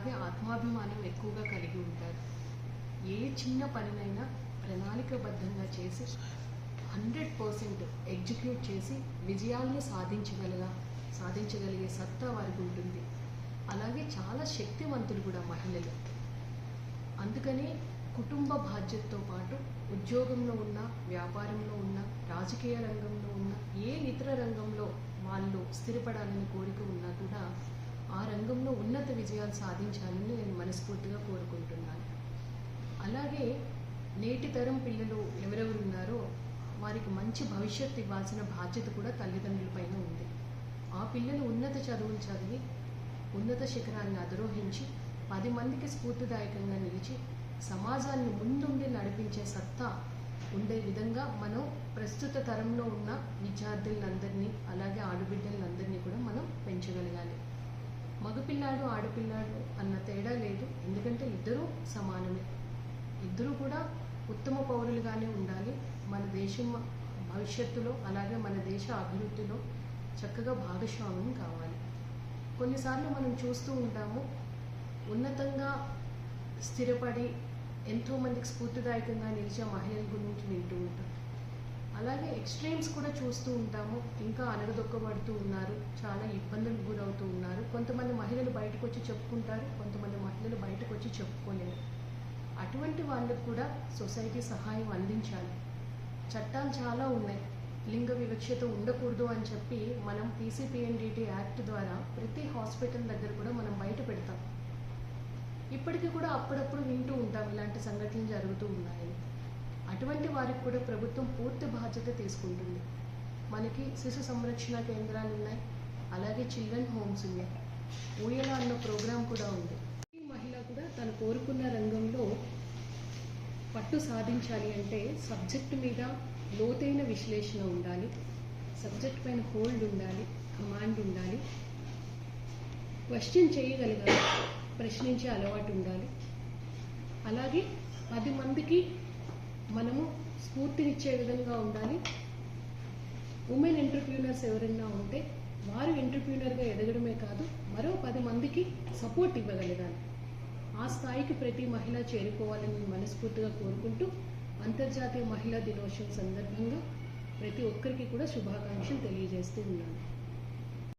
అలాగే ఆత్మాభిమానం ఎక్కువగా కలిగి ఉంటారు. ఏ చిన్న పనినైనా ప్రణాళికబద్ధంగా చేసి హండ్రెడ్ పర్సెంట్ ఎగ్జిక్యూట్ చేసి విజయాల్ని సాధించగలగా సాధించగలిగే సత్తా వారికి ఉంటుంది. అలాగే చాలా శక్తివంతులు కూడా మహిళలు. అందుకని కుటుంబ బాధ్యతతో పాటు ఉద్యోగంలో ఉన్న వ్యాపారంలో ఉన్న రాజకీయ రంగంలో ఉన్న ఏ ఇతర రంగంలో వాళ్ళు స్థిరపడాలని కోరిక ఉన్నా కూడా విజయాలు సాధించాలని నేను మనస్ఫూర్తిగా కోరుకుంటున్నాను. అలాగే నేటి తరం పిల్లలు ఎవరెవరు ఉన్నారో వారికి మంచి భవిష్యత్తు ఇవ్వాల్సిన బాధ్యత కూడా తల్లిదండ్రులపైన ఉంది. ఆ పిల్లలు ఉన్నత చదువులు చదివి ఉన్నత శిఖరాన్ని అధిరోహించి పది మందికి స్ఫూర్తిదాయకంగా నిలిచి సమాజాన్ని ముందుండి నడిపించే సత్తా ఉండే విధంగా మనం ప్రస్తుత తరంలో ఉన్న విద్యార్థులందరినీ అలాగే ఆడబిడ్డలందరినీ కూడా మనం పెంచగలగాలి. మగపిల్లాడు ఆడపిల్లాడు అన్న తేడా లేదు. ఎందుకంటే ఇద్దరూ సమానమే. ఇద్దరూ కూడా ఉత్తమ పౌరులుగానే ఉండాలి. మన దేశం భవిష్యత్తులో అలాగే మన దేశ అభివృద్ధిలో చక్కగా భాగస్వామ్యం కావాలి. కొన్నిసార్లు మనం చూస్తూ ఉంటాము ఉన్నతంగా స్థిరపడి ఎంతోమందికి స్ఫూర్తిదాయకంగా నిలిచే మహిళల గురించి వింటూ ఉంటాం. అలాగే ఎక్స్ట్రీమ్స్ కూడా చూస్తూ ఉంటాము. ఇంకా అనగదొక్కబడుతూ ఉన్నారు. చాలా ఇబ్బందులకు గురవుతూ ఉన్నారు. కొంతమంది మహిళలు బయటకు వచ్చి చెప్పుకుంటారు. కొంతమంది మహిళలు బయటకు వచ్చి చెప్పుకోలేరు. అటువంటి వాళ్ళకు కూడా సొసైటీ సహాయం అందించాలి. చట్టాలు చాలా ఉన్నాయి. లింగ వివక్షత ఉండకూడదు అని చెప్పి మనం పీసీపీఎన్డిటీ యాక్ట్ ద్వారా ప్రతి హాస్పిటల్ దగ్గర కూడా మనం బయట పెడతాం. ఇప్పటికీ కూడా అప్పుడప్పుడు వింటూ ఉంటాం. ఇలాంటి సంఘటనలు జరుగుతూ ఉన్నాయని అటువంటి వారికి కూడా ప్రభుత్వం పూర్తి బాధ్యత తీసుకుంటుంది. మనకి శిశు సంరక్షణ కేంద్రాలు ఉన్నాయి. అలాగే చిల్డ్రన్ హోమ్స్ ఉన్నాయి. ఊయల అన్న ప్రోగ్రాం కూడా ఉంది. ఈ మహిళ కూడా తను కోరుకున్న రంగంలో పట్టు సాధించాలి అంటే సబ్జెక్టు మీద లోతైన విశ్లేషణ ఉండాలి. సబ్జెక్ట్ పైన హోల్డ్ ఉండాలి. కమాండ్ ఉండాలి. క్వశ్చన్ చేయగలగాలి. ప్రశ్నించే అలవాటు ఉండాలి. అలాగే పది మందికి మనము స్ఫూర్తినిచ్చే విధంగా ఉండాలి. ఉమెన్ ఎంటర్ప్రీనర్స్ ఎవరైనా ఉంటే వారు ఎంటర్ప్రీనర్గా ఎదగడమే కాదు మరో పది మందికి సపోర్ట్ ఇవ్వగలగాలి. ఆ స్థాయికి ప్రతి మహిళ చేరుకోవాలని మనస్ఫూర్తిగా కోరుకుంటూ అంతర్జాతీయ మహిళా దినోత్సవం సందర్భంగా ప్రతి ఒక్కరికి కూడా శుభాకాంక్షలు తెలియజేస్తూ ఉన్నాను.